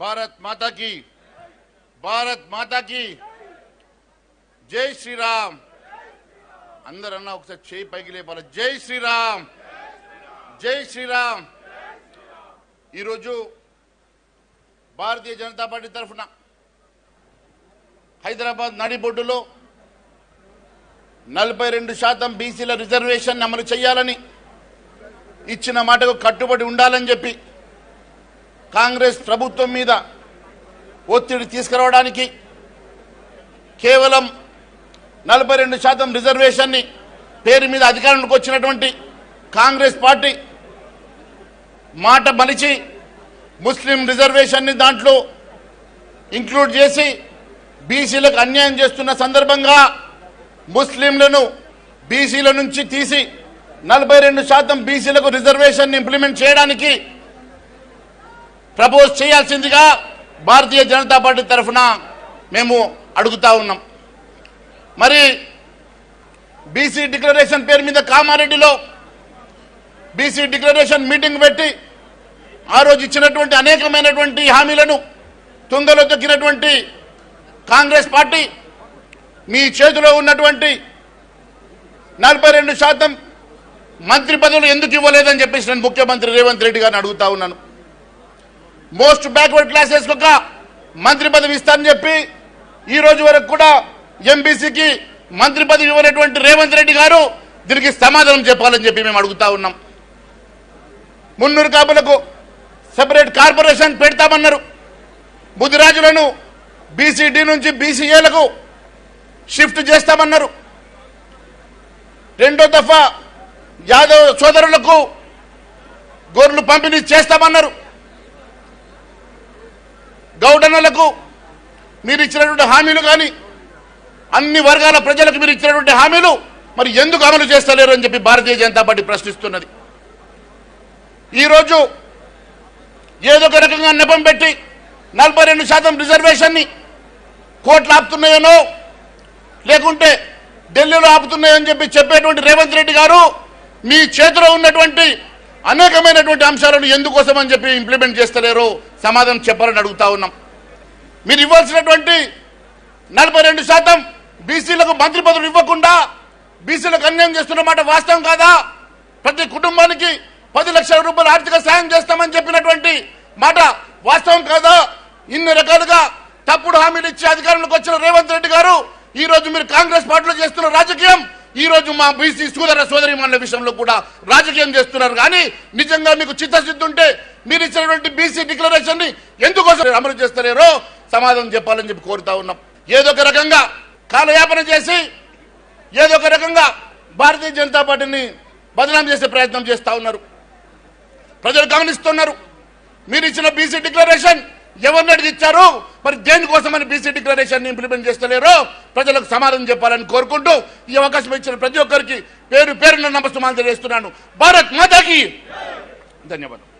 భారత్ మాతాకి భారత్ మాతాకి జై శ్రీరామ్ అందరన్నా ఒకసారి చేయి పైకి లేపాలి జై శ్రీరామ్ జై శ్రీరామ్ ఈరోజు భారతీయ జనతా పార్టీ తరఫున హైదరాబాద్ నడిబొడ్డులో నలభై రెండు శాతం బీసీల రిజర్వేషన్ అమలు చేయాలని ఇచ్చిన మాటకు కట్టుబడి ఉండాలని చెప్పి కాంగ్రెస్ ప్రభుత్వం మీద ఒత్తిడి తీసుకురావడానికి కేవలం నలభై రెండు శాతం రిజర్వేషన్ని పేరు మీద అధికారంలోకి వచ్చినటువంటి కాంగ్రెస్ పార్టీ మాట మలిచి ముస్లిం రిజర్వేషన్ని దాంట్లో ఇంక్లూడ్ చేసి బీసీలకు అన్యాయం చేస్తున్న సందర్భంగా ముస్లింలను బీసీల నుంచి తీసి నలభై రెండు శాతం బీసీలకు రిజర్వేషన్ ఇంప్లిమెంట్ చేయడానికి ప్రపోజ్ చేయాల్సిందిగా భారతీయ జనతా పార్టీ తరఫున మేము అడుగుతా ఉన్నాం. మరి బీసీ డిక్లరేషన్ పేరు మీద కామారెడ్డిలో బీసీ డిక్లరేషన్ మీటింగ్ పెట్టి ఆ రోజు ఇచ్చినటువంటి అనేకమైనటువంటి హామీలను తుంగలో తొక్కినటువంటి కాంగ్రెస్ పార్టీ మీ చేతిలో ఉన్నటువంటి నలభై రెండు శాతం మంత్రి పదవులు ఎందుకు ఇవ్వలేదని చెప్పేసి నేను ముఖ్యమంత్రి రేవంత్ రెడ్డి గారిని అడుగుతా ఉన్నాను. మోస్ట్ బ్యాక్వర్డ్ క్లాసెస్ ఒక మంత్రి పదవి ఇస్తానని చెప్పి ఈ రోజు వరకు కూడా ఎంబీసీకి మంత్రి పదవి ఇవ్వనటువంటి రేవంత్ రెడ్డి గారు దీనికి సమాధానం చెప్పాలని చెప్పి మేము అడుగుతా ఉన్నాం. మున్నూరు కాపులకు సెపరేట్ కార్పొరేషన్ పెడతామన్నారు. ముదిరాజులను బీసీడీ నుంచి బీసీఏలకు షిఫ్ట్ చేస్తామన్నారు. రెండో దఫా యాదవ్ సోదరులకు గోర్లు పంపిణీ చేస్తామన్నారు. గౌడన్నలకు మీరు ఇచ్చినటువంటి హామీలు కానీ అన్ని వర్గాల ప్రజలకు మీరు ఇచ్చినటువంటి హామీలు మరి ఎందుకు అమలు చేస్తలేరు అని చెప్పి భారతీయ జనతా పార్టీ ప్రశ్నిస్తున్నది. ఈరోజు ఏదో ఒక రకంగా నెపం పెట్టి నలభై రెండు శాతం రిజర్వేషన్ని కోట్లు ఆపుతున్నాయనో లేకుంటే ఢిల్లీలో ఆపుతున్నాయని చెప్పి చెప్పేటువంటి రేవంత్ రెడ్డి గారు మీ చేతిలో ఉన్నటువంటి అనేకమైనటువంటి అంశాలను ఎందుకోసం అని చెప్పి ఇంప్లిమెంట్ చేస్తలేరో సమాధానం చెప్పాలని అడుగుతా ఉన్నాం. మీరు ఇవ్వాల్సినటువంటి నలభై రెండు శాతం బీసీలకు మంత్రి పదవులు ఇవ్వకుండా బీసీలకు అన్యాయం చేస్తున్న మాట వాస్తవం కాదా? ప్రతి కుటుంబానికి పది లక్షల రూపాయలు ఆర్థిక సాయం చేస్తామని చెప్పినటువంటి మాట వాస్తవం కాదా? ఇన్ని రకాలుగా తప్పుడు హామీలు ఇచ్చి అధికారంలోకి వచ్చిన రేవంత్ రెడ్డి గారు ఈ రోజు మీరు కాంగ్రెస్ పార్టీలో చేస్తున్న రాజకీయం ఈరోజు మా బీసీ సోదర సోదరి విషయంలో కూడా రాజకీయం చేస్తున్నారు. కానీ నిజంగా మీకు చిత్తశుద్ధి ఉంటే మీరు ఇచ్చినటువంటి బీసీ డిక్లరేషన్ని ఎందుకోసం అమలు చేస్తలేరో సమాధానం చెప్పాలని చెప్పి కోరుతా ఉన్నాం. ఏదో ఒక రకంగా కాలయాపన చేసి ఏదో ఒక రకంగా భారతీయ జనతా పార్టీని బదనాం చేసే ప్రయత్నం చేస్తా ఉన్నారు. ప్రజలు గమనిస్తున్నారు. మీరు ఇచ్చిన బీసీ డిక్లరేషన్ ఎవరిని అడిగి ఇచ్చారు మరి దేనికోసమని బీసీ డిక్లరేషన్ ఇంప్లిమెంట్ చేస్తలేరో ప్రజలకు సమాధానం చెప్పాలని కోరుకుంటూ ఈ అవకాశం ఇచ్చిన ప్రతి ఒక్కరికి పేరు పేరున నమస్తమాలు తెలియజేస్తున్నాను భారత్ మాతాకి. ధన్యవాదాలు.